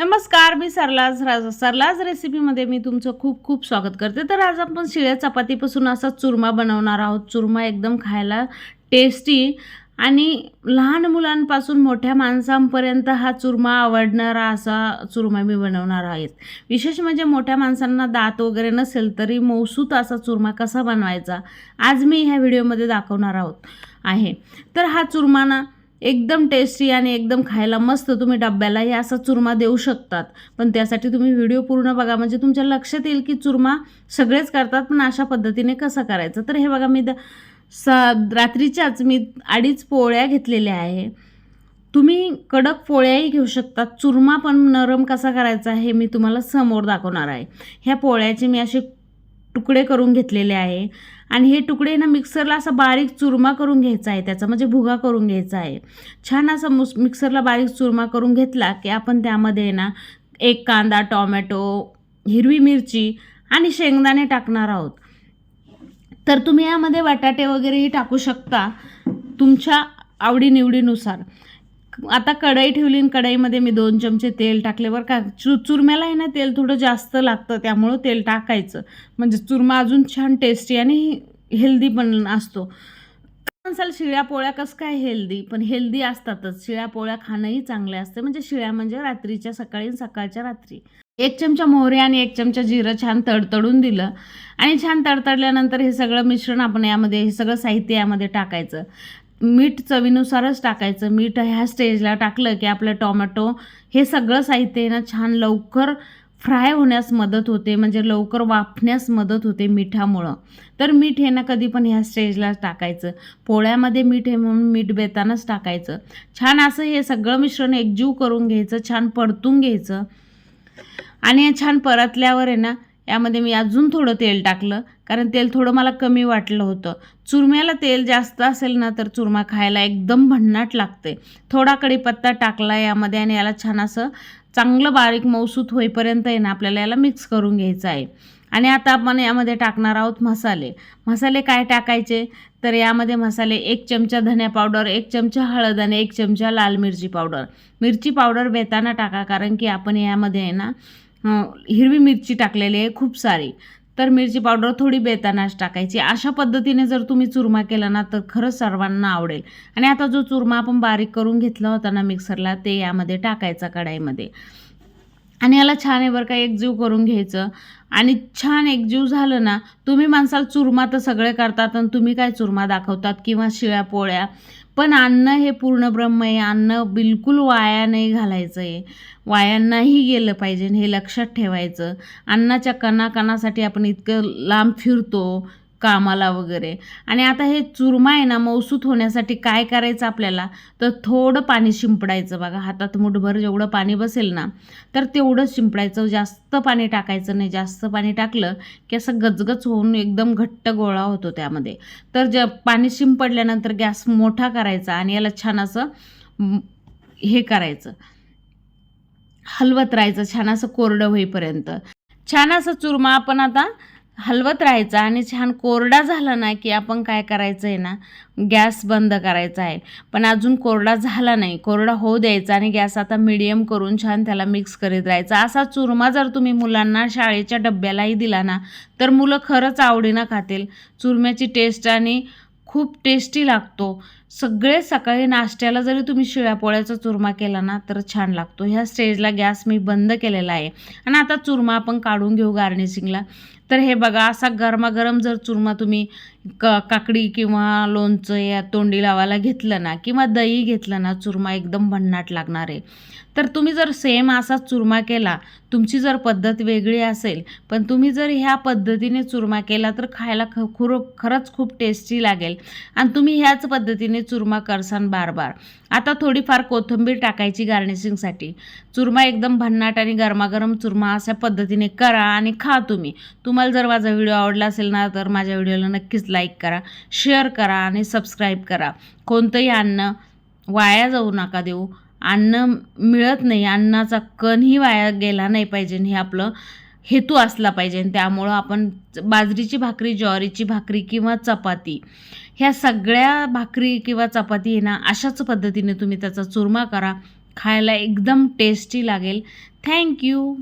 नमस्कार मी सरलाज राज सरलाज रेसिपीमध्ये मी तुमचं खूप खूप स्वागत करते. तर आज आपण शिळ्या चपातीपासून असा चुरमा बनवणार आहोत. चुरमा एकदम खायला टेस्टी आणि लहान मुलांपासून मोठ्या माणसांपर्यंत हा चुरमा आवडणारा असा चुरमा मी बनवणार आहेत विशेष म्हणजे मोठ्या माणसांना दात वगैरे नसेल तरी मौसूत असा चुरमा कसा बनवायचा आज मी ह्या व्हिडिओमध्ये दाखवणार आहोत आहे. तर हा चुरमा ना एकदम टेस्टी आणि एकदम खायला मस्त तुम्ही डब्याला हे असा चुरमा देऊ शकतात. पण त्यासाठी तुम्ही व्हिडिओ पूर्ण बघा. म्हणजे तुमच्या लक्षात येईल की चुरमा सगळेच करतात पण अशा पद्धतीने कसं करायचं? तर हे बघा मी द स रात्रीच्याच मी अडीच पोळ्या घेतलेल्या आहे. तुम्ही कडक पोळ्याही घेऊ शकता. चुरमा पण नरम कसा करायचा हे मी तुम्हाला समोर दाखवणार आहे. ह्या पोळ्याचे मी असे तुकडे करून घेतलेले आहे. आणि हे तुकडे ना मिक्सरला असा बारीक चुरमा करून घ्यायचा आहे त्याचा म्हणजे भुगा करून घ्यायचा आहे. छान असा मुस मिक्सरला बारीक चुरमा करून घेतला की आपण त्यामध्ये ना एक कांदा टॉमॅटो हिरवी मिरची आणि शेंगदाणे टाकणार आहोत. तर तुम्ही यामध्ये बटाटे वगैरेही टाकू शकता तुमच्या आवडीनिवडीनुसार. आता कढई ठेवली आणि कढईमध्ये मी दोन चमचे तेल टाकले. बरं का चु चुरम्याला आहे ना तेल थोडं जास्त लागतं त्यामुळं तेल टाकायचं. म्हणजे चुरमा अजून छान टेस्टी आणि हेल्दी पण असतो. म्हणसाल शिळ्या पोळ्या कसं काय हेल्दी पण हेल्दी असतातच. शिळ्या पोळ्या खाणंही चांगले असते. म्हणजे शिळ्या म्हणजे रात्रीच्या सकाळी सकाळच्या रात्री. एक चमचा मोहरी आणि एक चमचा जिरं छान तडतडून दिलं. आणि छान तडतडल्यानंतर हे सगळं मिश्रण आपण यामध्ये हे सगळं साहित्य यामध्ये टाकायचं. मीठ चवीनुसारच टाकायचं. मीठ ह्या स्टेजला टाकलं की आपलं टोमॅटो हे सगळं साहित्य आहे ना छान लवकर फ्राय होण्यास मदत होते. म्हणजे लवकर वाफण्यास मदत होते मिठामुळं. तर मीठ हे ना कधी पण ह्या स्टेजला टाकायचं. पोळ्यामध्ये मीठ हे म्हणून मीठ बेतानच टाकायचं. छान असं हे सगळं मिश्रण एकजीव करून घ्यायचं छान परतून घ्यायचं. आणि छान परतल्यावर आहे ना यामध्ये मी अजून थोडं तेल टाकलं कारण तेल थोडं मला कमी वाटलं होतं. चुरम्याला तेल जास्त असेल ना तर चुरमा खायला एकदम भन्नाट लागते. थोडा कढीपत्ता टाकला यामध्ये आणि याला छान असं चांगलं बारीक मौसूत होईपर्यंत आहे ना आपल्याला याला मिक्स करून घ्यायचं आहे. आणि आता आपण यामध्ये टाकणार आहोत मसाले. मसाले काय टाकायचे? तर यामध्ये मसाले एक चमचा धन्या पावडर एक चमचा हळद आणि एक चमचा लाल मिरची पावडर. मिरची पावडर बेताना टाका कारण की आपण यामध्ये आहे ना हिरवी मिरची टाकलेली आहे खूप सारी. तर मिरची पावडर थोडी बेतानाच टाकायची. अशा पद्धतीने जर तुम्ही चुरमा केला ना तर खरंच सर्वांना आवडेल. आणि आता जो चुरमा आपण बारीक करून घेतला होता ना मिक्सरला ते यामध्ये टाकायचा कढाईमध्ये. आणि याला छान आहे बरं का एकजीव करून घ्यायचं. आणि छान एकजीव झालं ना तुम्ही माणसाला चुरमा तर सगळे करतात आणि तुम्ही काय चुरमा दाखवतात किंवा शिळ्या पोळ्या. पण अन्न हे पूर्ण ब्रह्म आहे अन्न बिलकुल वाया नाही घालायचं आहे वाया नाही गेलं पाहिजे हे लक्षात ठेवायचं. अन्नाच्या कणाकणासाठी आपण इतकं लांब फिरतो कामाला वगैरे. आणि आता हे चुरमा आहे ना मौसूत होण्यासाठी काय करायचं आपल्याला? तर थोडं पाणी शिंपडायचं बघा. हातात मुठभर जेवढं पाणी बसेल ना तर तेवढं शिंपडायचं. जास्त पाणी टाकायचं नाही. जास्त पाणी टाकलं की असं गजगज होऊन एकदम घट्ट गोळा होतो त्यामध्ये. तर ज पाणी शिंपडल्यानंतर गॅस मोठा करायचा आणि याला छान असं हे करायचं. हलवत राहायचं. छान असं कोरडं होईपर्यंत. छान असं चुरमा आपण आता हलवत राहायचा आणि छान कोरडा झाला ना की आपण काय करायचं आहे ना गॅस बंद करायचा आहे. पण अजून कोरडा झाला नाही कोरडा होऊ द्यायचा आणि गॅस आता मिडियम करून छान त्याला मिक्स करीत राहायचा. असा चुरमा जर तुम्ही मुलांना शाळेच्या डब्यालाही दिला ना तर मुलं खरंच आवडीनं खातील. चुरम्याची टेस्ट आणि खूप टेस्टी लागतो. सगळे सकाळी नाश्त्याला जरी तुम्ही शिळ्या पोळ्याचा चुरमा केला ना तर छान लागतो. ह्या स्टेजला गॅस मी बंद केलेला आहे. आणि आता चुरमा आपण काढून घेऊ गार्निशिंगला तर हे बघा असा गरमागरम जर चुरमा तुम्ही क काकडी किंवा लोणचं या तोंडी लावायला घेतलं ना किंवा दही घेतलं ना चुरमा एकदम भन्नाट लागणार आहे. तर तुम्ही जर सेम असा चुरमा केला तुमची जर पद्धत वेगळी असेल पण तुम्ही जर ह्या पद्धतीने चुरमा केला तर खायला ख खुर खरंच खूप टेस्टी लागेल. आणि तुम्ही ह्याच पद्धतीने चुरमा करसान बार बार आता थोडीफार कोथिंबीर टाकायची गार्निशिंगसाठी. चुरमा एकदम भन्नाट आणि गरमागरम चुरमा अशा पद्धतीने करा आणि खा तुम्ही. तुम्हाला जर माझा व्हिडिओ आवडला असेल ना तर माझ्या व्हिडिओला नक्कीच लाईक करा शेअर करा आणि सबस्क्राईब करा. कोणतंही अन्न वाया जाऊ नका देऊ. अन्न मिळत नाही अन्नाचा कणही वाया गेला नाही पाहिजे हे आपलं हेतू असला पाहिजे. त्यामुळं आपण बाजरीची भाकरी ज्वारीची भाकरी किंवा चपाती ह्या सगळ्या भाकरी किंवा चपाती ना अशाच पद्धतीने तुम्ही त्याचा चुरमा करा. खायला एकदम टेस्टी लागेल. थँक्यू